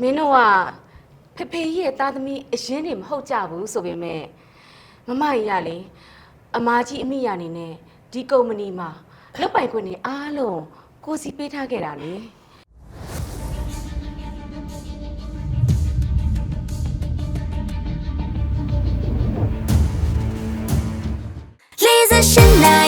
မင်းတို့ကဖေဖေကြီးရဲ့သားသမီးအရင်တွေမဟုတ်ကြဘူးဆိုပေမဲ့မမကြီးကလေအမားကြီးအမိရအနေနဲ့ဒီကုမ္ပဏီမှာလုပ်ပိုင်ခွင့်တွေအားလုံးကိုစီပေးထားခဲ့တာလေလေးစရှင်နိုင်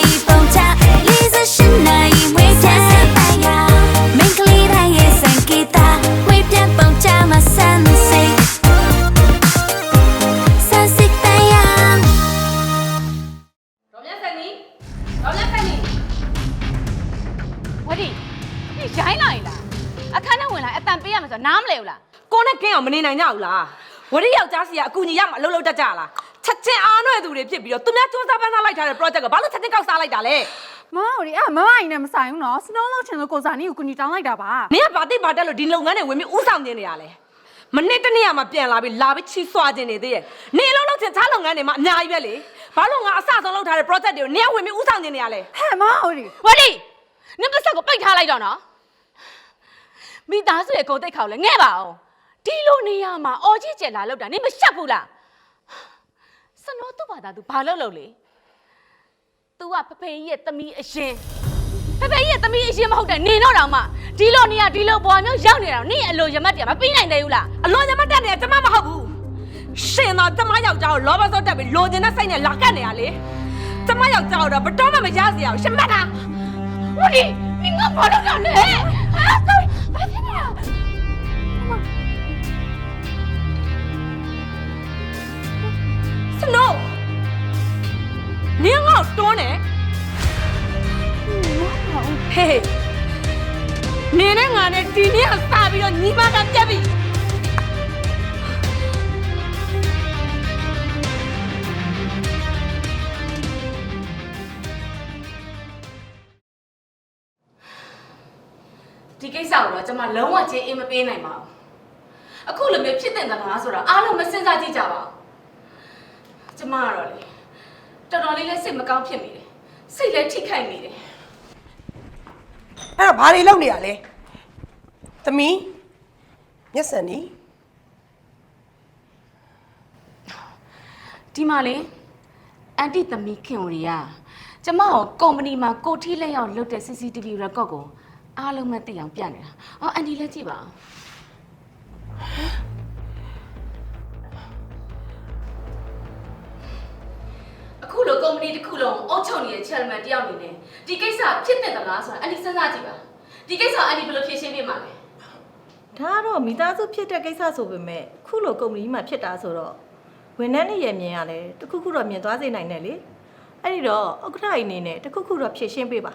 ကိုနဲ့ကင်းအောင်မနေနိုင်ကြဘူးလားဝရိယောက်ျားစီကအကူညီရမှာအလုပ်လုပ်တတ်ကြလားချက်ချင်းအားနွယ်သူတွေဖြစ်ပြီးတော့သူများစူးစမ်းပန်းစားလိုက်ထားတဲ့ project ကဘာလို့ချက်ချင်းကောက်စားလိုက်တာလဲမမတို့ဒီအဲ့မမအိမ်နဲ့မဆိုင်ဘူးနော်စနိုးလောက်ချင်လို့ကိုစာနီကိုကူညီတောင်းလိုက်တာပါနင်ကဘာတိဘာတက်လို့ဒီလုပ်ငန်းတွေဝင်ပြီးဥဆောင်နေနေရလဲမနစ်တနေ့ကမှပြန်လာပြီးလာပြီးချီဆွာခြင်းနေသေးရဲ့နင်အလုပ်လုပ်ချင်ခြားလုပ်ငန်းတွေမှာအများကြီးပဲလေဘာလို့ငါအစဆုံးလုပ်ထားတဲ့ project တွေကိုနင်ကဝင်ပြီးဥဆောင်ခြင်းနေရလဲဟဲ့မမတို့ဒီဝဒီနင်ပတ်ဆက်ကိုပိတ်ထားလိုက်တော့နော်မိသားစုရဲ့ကိုယ်တိတ်ခေါက်လဲငဲ့ပါအောင် ဒီလိုနေရမှာအော်ကြီးကျက်လာလောက်တာနင်မရှက်ဘူးလားစနောသူ့ဘာသာသူဘာလုပ်လို့လဲ तू ကဖဖေကြီးရဲ့သမီးအရင်ဖဖေကြီးရဲ့သမီးအရင်မဟုတ်တဲ့နေတော့တောင်မှဒီလိုနေရဒီလိုဘွာမျိုးရောက်နေတာတော့နင်အလိုရမတ်တယ်မပြီးနိုင်သေးဘူးလားအလွန်ညမတက်နေတာကျမမဟုတ်ဘူးရှင်တော့ကျမယောက်ျားကိုလောဘစောတက်ပြီးလိုချင်တဲ့စိတ်နဲ့လာကတ်နေရလေကျမယောက်ျားကိုတော့ဘတော်မှမရစေရအောင်ရှင်မတ်တာဝဒီမင်းကဘာလုပ်တာလဲဟာတော့ဘာဖြစ်နေတာ ကိစ္စကိုတော့ကျွန်မလုံးဝချင်းအင်းမပေးနိုင်ပါဘူးအခုလိုမျိုးဖြစ်တဲ့သလားဆိုတော့အားလုံးမစင်စားကြည့်ကြပါဘူးကျွန်မကတော့လေတော်တော်လေးလည်းစိတ်မကောင်းဖြစ်မိတယ်စိတ်လည်းထိခိုက်မိတယ်အဲ့တော့ဘာတွေလုပ်နေရလဲသမီးမျက်စံနီဒီမှာလေအန်တီသမီးခင်ဝရီကကျမကိုကုမ္ပဏီမှာကိုထီးလက်ရောက်လုပ်တဲ့ CCTV record ကို အားလုံးမသိအောင်ပြနေတာ။အော်အန်တီလည်းကြည့်ပါဦး။အခုလိုကုမ္ပဏီတစ်ခုလုံးအုပ်ချုပ်နေတဲ့ chairman တယောက်အနေနဲ့ဒီကိစ္စဖြစ်တဲ့သလားဆိုတာအန်တီစဉ်းစားကြည့်ပါ။ဒီကိစ္စအန်တီဘယ်လိုဖြေရှင်းပြမှာလဲဒါကတော့မိသားစုဖြစ်တဲ့ကိစ္စဆိုပေမဲ့ခုလိုကုမ္ပဏီမှာဖြစ်တာဆိုတော့ဝန်ထမ်းတွေရဲ့မြင်ရတယ်တခုခုတော့မြင်သွားစေနိုင်တယ်လေအဲ့ဒီတော့ဥက္ကဋ္ဌကြီးအနေနဲ့တခုခုတော့ဖြည့်ရှင်းပေးပါ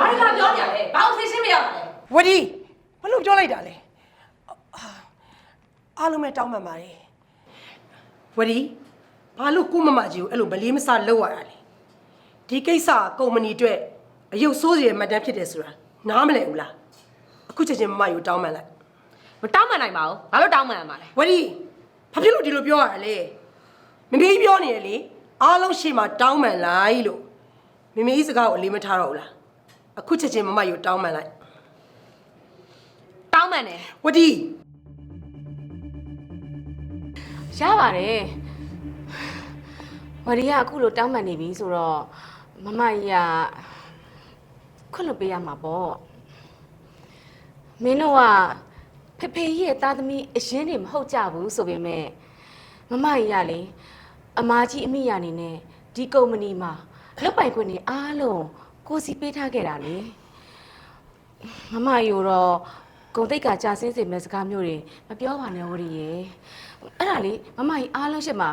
ဘာလဲလာပြောနေရလဲဘာလို့သိရှင်းမရပါလဲဝဒီဘာလို့ပြောလိုက်တာလဲအာအားလုံးပဲတောင်းပန်ပါတယ်ဝဒီဘာလို့ကိုမမကြီးကိုအဲ့လိုမလေးမစားလောက်ရတာလဲဒီကိစ္စကကုမ္ပဏီအတွက်အယုတ်ဆိုးစီရဲ့မှတ်တမ်းဖြစ်တယ်ဆိုတာနားမလည်ဘူးလားအခုချက်ချင်းမမကြီးကိုတောင်းပန်လိုက်မတောင်းမှန်နိုင်ပါဘူးဘာလို့တောင်းမှန်ရမှာလဲဝဒီဘာဖြစ်လို့ဒီလိုပြောရတာလဲမမေကြီးပြောနေရလေအားလုံးရှေ့မှာတောင်းပန်လိုက်လို့ မမေကြီးစကားကိုအလေးမထားတော့ဘူးလားအခုချက်ချင်းမမကြီးကိုတောင်းပန်လိုက်တောင်းမှန်တယ်ဝဒီရပါတယ်ဝရီကအခုလိုတောင်းပန်နေပြီဆိုတော့မမကြီးကခွင့်လွှတ်ပေးရမှာပေါ့မင်းတို့ကဖေဖေကြီးရဲ့သားသမီးအရင်တွေမဟုတ်ကြဘူးဆိုပေမဲ့မမကြီးကလေအမားကြီးအမိရအနေနဲ့ဒီကုမ္ပဏီမှာ လုပ်ပိုင်ခွင့်တွေအားလုံးကိုစီပေးထားခဲ့တာလေမမကြီးကိုတော့ဂုံတိတ်ကကြာစင်းစေမဲ့စကားမျိုးတွေမပြောပါနဲ့ဝရီရေအဲ့ဒါလေမမကြီးအားလုံးရှိမှာ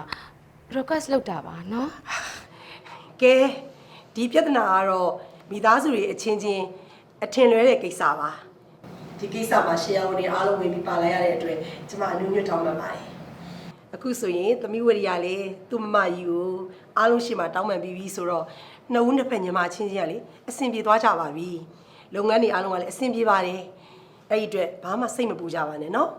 request လုပ်တာပါနော်ကဲဒီပြဿနာကတော့မိသားစုတွေအချင်းချင်းအထင်လွဲတဲ့ကိစ္စပါဒီကိစ္စမှာရှေးအောင်တွေအားလုံးဝင်ပြီးပါလာရတဲ့အတွက်ကျွန်မအနုညွတ်တောင်းပန်ပါတယ် အခုဆိုရင်သမီးဝရီကလည်းသူ့မမကြီးကိုအားလုံးရှေ့မှာတောင်းပန်ပြီးပြီဆိုတော့နှစ်ဦးနှစ်ဖက်ညီမချင်းချင်းကလေအဆင်ပြေသွားကြပါပြီလုပ်ငန်းတွေအားလုံးကလည်းအဆင်ပြေပါတယ်အဲ့ဒီအတွက်ဘာမှစိတ်မပူကြပါနဲ့နော်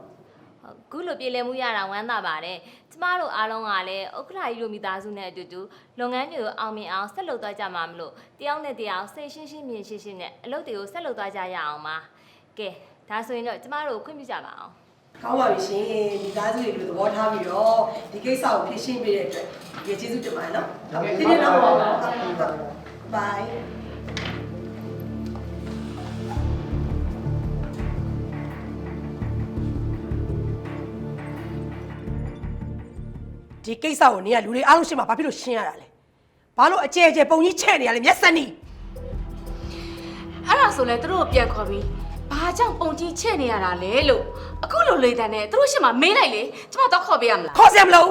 ဟုတ်ခုလိုပြည်လည်မှုရတာဝမ်းသာပါတယ်ကျမတို့အားလုံးကလည်းဥက္ကဋ္ဌကြီးတို့မိသားစုနဲ့အတူတူလုပ်ငန်းတွေကိုအောင်မြင်အောင်ဆက်လုပ်သွားကြမှာမလို့တယောက်နဲ့တယောက်စိတ်ရှင်းရှင်းမြင်ရှင်းရှင်းနဲ့အလုပ်တွေကိုဆက်လုပ်သွားကြရအောင်ပါကဲဒါဆိုရင်တော့ကျမတို့ကိုခွင့်ပြုကြပါအောင် ကောင်းပါပြီရှင်မိသားစုတွေလိုသဘောထားပြီးတော့ဒီကိစ္စကိုဖြေရှင်းပေးတဲ့အတွက်ဒီကျေးဇူးတင်ပါတယ်နော်ဟုတ်ကဲ့ဒီနေ့တော့ပါဘိုင်ဒီကိစ္စကိုနေကလူတွေအားလုံးရှင်းမှာဘာဖြစ်လို့ရှင်းရတာလဲဘာလို့အကျဲအကျဲပုံကြီးချဲ့နေရလဲမျက်စက်နီးအဲ့ဒါဆိုလဲသူတို့ကိုပြန်ခေါ်ပြီးဘာကြောင့်ပုံကြီးချဲ့နေရတာလဲလို့ အခုလိုလေတန်းနဲ့သူတို့ရှင်းမှာမေးလိုက်လေကျမတော့ခေါ်ပေးရမလားခေါ်စရာမလို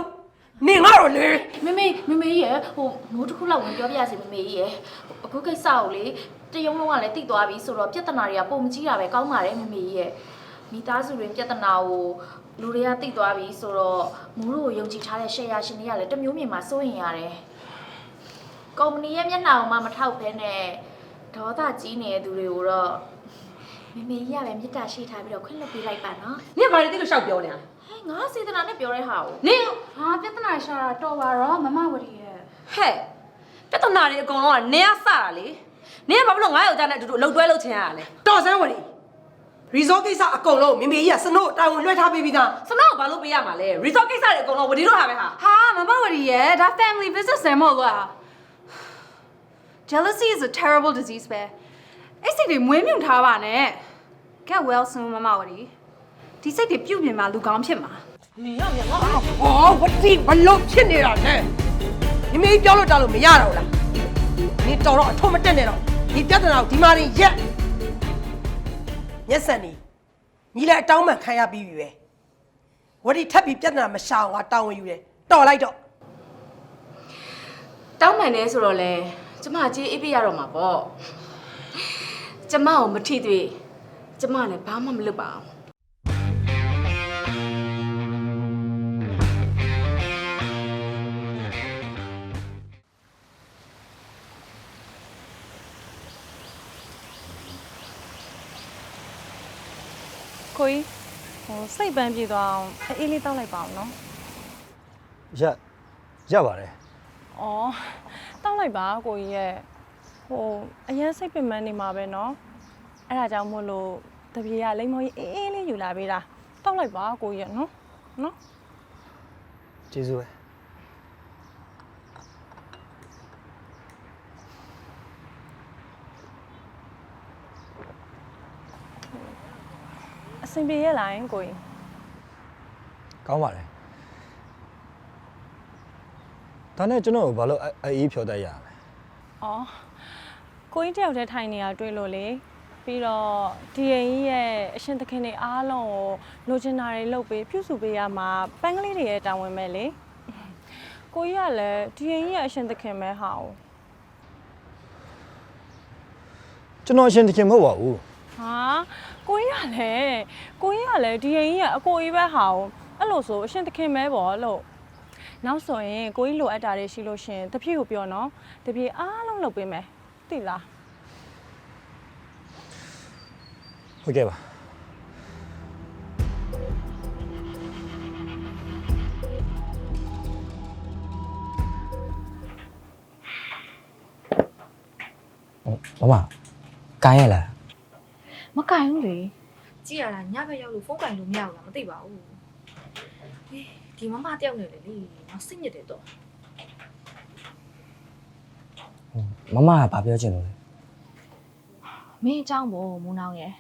နင်ငါတော့လေမေမေမေမေကြီးရယ်ဟိုမိုးတစ်ခုလောက်ဝင်ပြောပြရစီမေမေကြီးရယ်အခုကိစ္စကိုလေတရုံလုံးကလည်းတိတ်သွားပြီဆိုတော့ပြဿနာတွေကပုံမကြီးတာပဲကောင်းပါတယ်မေမေကြီးရယ်မိသားစုတွေပြဿနာကိုလူတွေကတိတ်သွားပြီဆိုတော့မိုးတို့ကိုယုံကြည်ထားတဲ့ share ရှင်တွေကလည်းတစ်မျိုးမြင်မှာစိုးရင်ရတယ်ကုမ္ပဏီရဲ့မျက်နှာကိုမှမထောက်ဖဲနဲ့ဒေါသကြီးနေတဲ့သူတွေကိုတော့ မေမေကြီးကပဲမေတ္တာရှိထားပြီးတော့ခွင့်လွှတ်ပေးလိုက်ပါနော်နင်ဘာတွေသိလို့ရှောက်ပြောနေရလဲဟဲ့ငါစေတနာနဲ့ပြောတဲ့ဟာကိုနင်ဟာပြဿနာရှာတာတော်ပါတော့မမဝရီရဲ့ဟဲ့ပြဿနာတွေအကုန်လုံးကနင်ကစတာလေနင်ကဘာဖြစ်လို့ငါ့ယောက်ျားနဲ့အတူတူအလုပ်တွဲလုပ်ချင်ရတာလဲတော်စမ်းဝရီရီဇောကိစ္စအကုန်လုံးမမေကြီးကစနို့တာဝန်လွှဲထားပေးပြီးသားစနော့ကဘာလို့ပေးရမှာလဲ resort ကိစ္စတွေအကုန်လုံးဝတီတို့ဟာပဲဟာဟာမမဝရီရဲ့ဒါ family business တယ်မဟုတ်လား jealousy is a terrible disease ပဲအဲ့စိတ်တွေမွေးမြူထားပါနဲ့ get well soon မမဝရီဒီစိတ်တွေပြုတ်ပြင်မှာလူကောင်းဖြစ်မှာနင်ကငါဟောဝတီဘလို့ဖြစ်နေတာလဲမမေကြီးပြောလို့တောင်းလို့မရတော့ဘူးလားနင်တော်တော့အထုံးမတက်နဲ့တော့ဒီပြဿနာကိုဒီမာရင်ရက်မျက်စက်နီညီလည်းအတောင်းမှခံရပြီးပြီပဲဝတီထပ်ပြီးပြဿနာမရှာအောင်ငါတောင်းဝင်ယူတယ်တော်လိုက်တော့တောင်းပန်နေဆိုတော့လေကျမကြေးအေးပြရတော့မှာပေါ့ကျမကိုမထိသေး ကျမလည်းဘာမှမလုပ်ပါဘူးကိုကြီးဟိုစိတ်ပန်းပြေသွားအောင်အေးလေးတောက်လိုက်ပါအောင်နော်ရရပါတယ်။အော်တောက်လိုက်ပါကိုကြီးရဲ့ဟိုအရင်စိတ်ပင်ပန်းနေမှာပဲနော်။ အဲ့ဒါကြောင့်မို့လို့တပြေကလိမ္မော်ကြီးအေးအေးလေးယူလာပေးတာ။တောက်လိုက်ပါကိုကြီးရဲ့နော်။နော်ကျေးဇူးပဲအဆင်ပြေရဲ့လားယင်ကိုကြီးကောင်းပါတယ်ဒါနဲ့ကျွန်တော်ကိုဘာလို့အအေးဖြောတတ်ရလဲ။အော်ကိုကြီးတယောက်တည်းထိုင်နေတာတွေ့လို့လေ။ ပြီးတော့ဒီရင်ကြီးရဲ့အရှင်သခင်တွေအားလုံးကိုလိုချင်တာတွေလုပ်ပေးပြုစုပေးရမှာပန်းကလေးတွေရဲ့တာဝန်ပဲလေ။ကိုကြီးကလည်းဒီရင်ကြီးရဲ့အရှင်သခင်ပဲဟာ။ကျွန်တော်အရှင်တခင်မဟုတ်ပါဘူးဟာကိုကြီးကလည်းကိုကြီးကလည်းဒီရင်ကြီးကအကိုကြီးပဲဟာ哦အဲ့လိုဆိုအရှင်သခင်ပဲပေါ့လို့နောက်ဆိုရင်ကိုကြီးလိုအပ်တာတွေရှိလို့ရှရင်တပြည့်ကိုပြောနော်တပြည့်အားလုံးလုပ်ပေးမယ်သိလား ဟုတ်ကဲ့ပါ မမကိုင်းရလား မကင်ဘူးလေကြည့်ရတာညဘက်ရောက်လို့ဖုန်းကင်လို့မရဘူးလားမသိပါဘူးအေးဒီမမတယောက်နေလေလေငါစိတ်ညစ်တယ်တော့ မမကဘာပြောချင်လို့လဲ မင်းအเจ้าဘောမူနောင်ရဲ့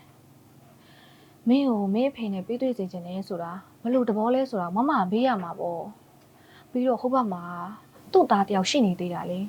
မင်းကိုမင်းအဖေနဲ့ပြေးတွေ့စေချင်တယ်ဆိုတာဘလို့တဘောလဲဆိုတာမမဘေးရမှာပေါ့ပြီးတော့ဟိုဘက်မှာသူ့သားတယောက်ရှိနေသေးတာလေ